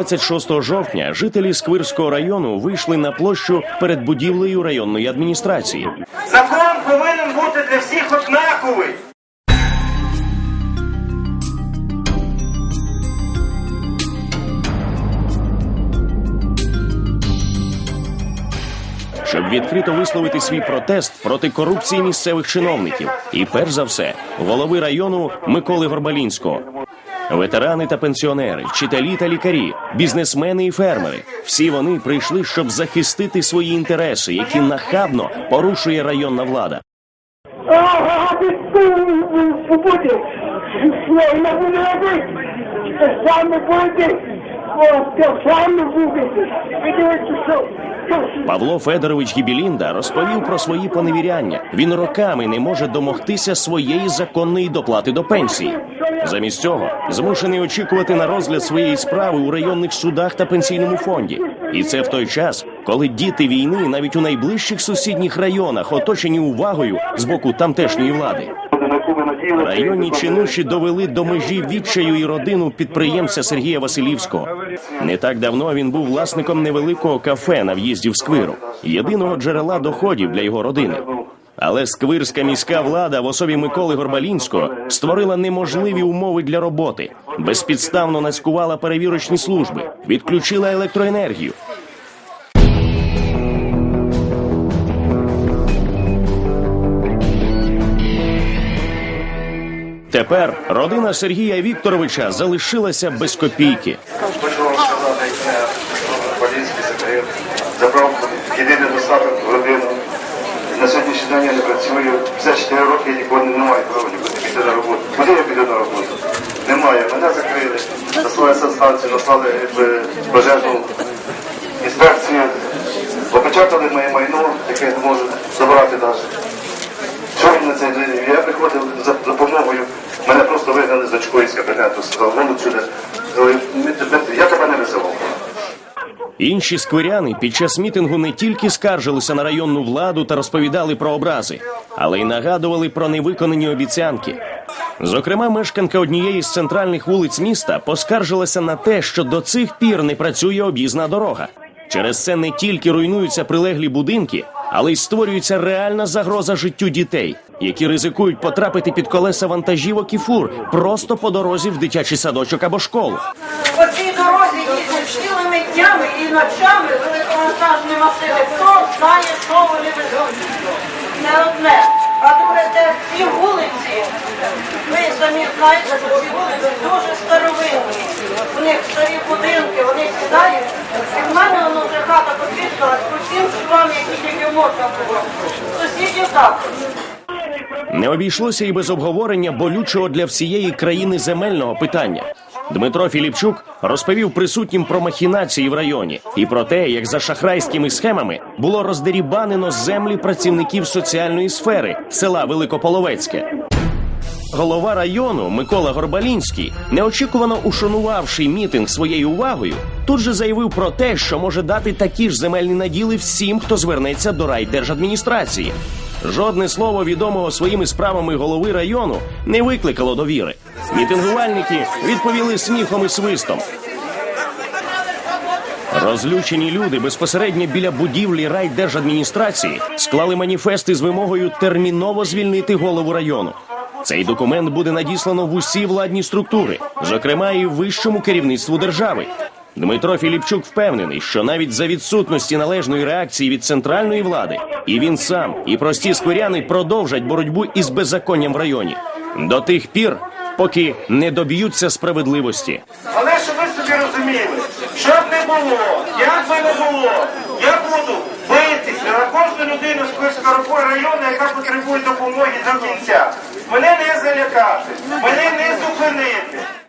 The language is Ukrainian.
26 жовтня жителі Сквирського району вийшли на площу перед будівлею районної адміністрації. Закон повинен бути для всіх однаковий. щоб відкрито висловити свій протест проти корупції місцевих чиновників і, перш за все, голови району Миколи Горбалінського. Ветерани та пенсіонери, вчителі та лікарі, бізнесмени і фермери всі вони прийшли, щоб захистити свої інтереси, які нахабно порушує районна влада. Саме буде. Павло Федорович Гібілінда розповів про свої поневіряння. Він роками не може домогтися своєї законної доплати до пенсії. Замість цього змушений очікувати на розгляд своєї справи у районних судах та пенсійному фонді. І це в той час, коли діти війни навіть у найближчих сусідніх районах оточені увагою з боку тамтешньої влади. Районні чинуші довели до межі відчаю і родину підприємця Сергія Василівського. Не так давно він був власником невеликого кафе на в'їзді в сквиру, єдиного джерела доходів для його родини. Але сквирська міська влада в особі Миколи Горбалінського створила неможливі умови для роботи, безпідставно нацькувала перевірочні служби, відключила електроенергію, Тепер родина Сергія Вікторовича залишилася без копійки. Вам сказати, як секретар забрав єдиний достаток в родину. На сьогоднішній день я не працюю. 54 роки я ніколи не маю права нікуди піти на роботу. Куди я піду на роботу? Немає. Мене закрили. Наслали санстанцію, наслали якби, пожежну інспекцію. Опечатали моє майно, яке я не можу забрати навіть. Що він на це? Я приходив за допомогою, мене просто вигнали з очкою з кабінету, сказав, вон сюди. Сказали, «Ми тебе- Я тебе не визивав. Інші сквиряни під час мітингу не тільки скаржилися на районну владу та розповідали про образи, але й нагадували про невиконані обіцянки. Зокрема, мешканка однієї з центральних вулиць міста поскаржилася на те, що до цих пір не працює об'їзна дорога. Через це не тільки руйнуються прилеглі будинки, але й створюється реальна загроза життю дітей, які ризикують потрапити під колеса вантажівок і фур просто по дорозі в дитячий садочок або школу. По цій дорозі їздять цілими днями і ночами великовантажні машини. Хто знає, що вони? Не одне. А друге, те ці вулиці, ви самі знаєте, що ці вулиці дуже старовинні. У них старі будинки, вони сідають. І в мене воно вже хата потріскалась по всім швам, які тільки можна було. Сусідів також. Не обійшлося і без обговорення болючого для всієї країни земельного питання. Дмитро Філіпчук розповів присутнім про махінації в районі і про те, як за шахрайськими схемами було роздерібанено землі працівників соціальної сфери села Великополовецьке. Голова району Микола Горбалінський, неочікувано ушанувавши мітинг своєю увагою, тут же заявив про те, що може дати такі ж земельні наділи всім, хто звернеться до райдержадміністрації. Жодне слово відомого своїми справами голови району не викликало довіри. Мітингувальники відповіли сміхом і свистом. Розлючені люди безпосередньо біля будівлі райдержадміністрації склали маніфести з вимогою терміново звільнити голову району. Цей документ буде надіслано в усі владні структури, зокрема і вищому керівництву держави. Дмитро Філіпчук впевнений, що навіть за відсутності належної реакції від центральної влади, і він сам, і прості сквиряни продовжать боротьбу із беззаконням в районі до тих пір, поки не доб'ються справедливості. Але щоб ви собі розуміли, що б не було, як би не було, я буду битися на кожну людину з Київського району, яка потребує допомоги до кінця. Мене не залякати, мене не зупинити.